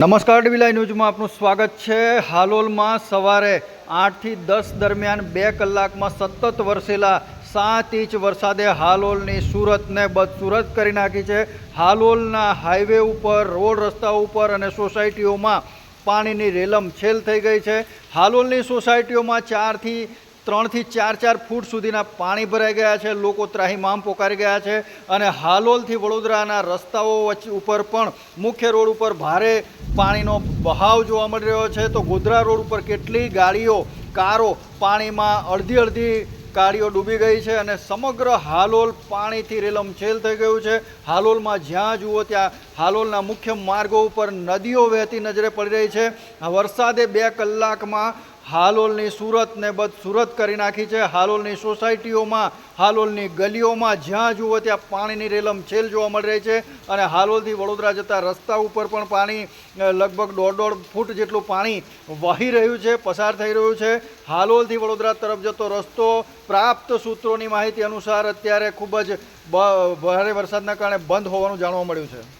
નમસ્કાર ડીવીલાઈ ન્યૂઝમાં આપનું સ્વાગત છે. હાલોલમાં સવારે આઠથી દસ દરમિયાન બે કલાકમાં સતત વરસેલા સાત ઇંચ વરસાદે હાલોલની સુરતને બદસુરત કરી નાખી છે. હાલોલના હાઈવે ઉપર, રોડ રસ્તા ઉપર અને સોસાયટીઓમાં પાણીની રેલમ છેલ થઈ ગઈ છે. હાલોલની સોસાયટીઓમાં ચારથી ત્રણથી ચાર ચાર ફૂટ સુધીના પાણી ભરાઈ ગયા છે, લોકો ત્રાહીમામ પોકારી ગયા છે અને હાલોલથી વડોદરાના રસ્તાઓ વચ્ચે ઉપર પણ મુખ્ય રોડ ઉપર ભારે પાણીનો બહાવ જોવા મળી રહ્યો છે. તો ગોધરા રોડ ઉપર કેટલી ગાડીઓ, કારો પાણીમાં અડધી અડધી ગાડીઓ ડૂબી ગઈ છે અને સમગ્ર હાલોલ પાણીથી રેલમછેલ થઈ ગયું છે. હાલોલમાં જ્યાં જુઓ ત્યાં હાલોલના મુખ્ય માર્ગો ઉપર નદીઓ વહેતી નજરે પડી રહી છે. વરસાદે બે કલાકમાં હાલોલની સુરતને બદ સુરત કરી નાખી છે. હાલોલની સોસાયટીઓમાં, હાલોલની ગલીઓમાં જ્યાં જુઓ ત્યાં પાણીની રેલમ છેલ જોવા મળી રહી છે અને હાલોલથી વડોદરા જતા રસ્તા ઉપર પણ પાણી લગભગ દોઢ દોઢ ફૂટ જેટલું પાણી વહી રહ્યું છે, પસાર થઈ રહ્યું છે. હાલોલથી વડોદરા તરફ જતો રસ્તો પ્રાપ્ત સૂત્રોની માહિતી અનુસાર અત્યારે ખૂબ જ ભારે વરસાદના કારણે બંધ હોવાનું જાણવા મળ્યું છે.